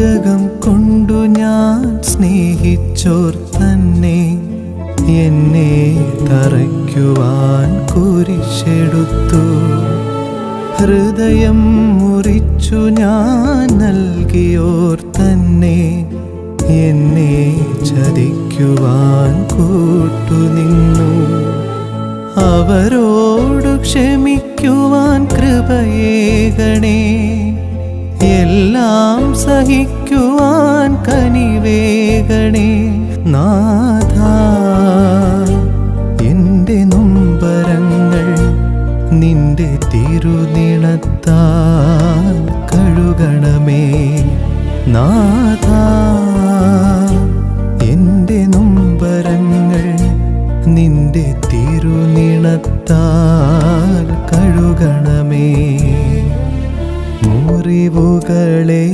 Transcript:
വഞ്ചകം കൊണ്ടു ഞാൻ സ്നേഹിച്ചോർ തന്നെ. എന്നെ തറയ്ക്കുവാൻ കുരിശെടുത്തു. ഹൃദയം മുറിച്ചു ഞാൻ നൽകിയോർ തന്നെ. എന്നെ ചതിക്കുവാൻ കൂട്ടുനിന്നു. അവരോട് ക്ഷമിക്കുവാൻ കൃപയേകണേ സഹിക്കുവാൻ കനിവേകണേ. നാഥ എന്റെ നൊമ്പരങ്ങൾ നിന്റെ തിരുനിണത്താൽ കഴുകണമേ. നാഥ എന്റെ നൊമ്പരങ്ങൾ നിന്റെ തിരുനിണത്താൽ കഴുകണമേ. മുറിവുകളെ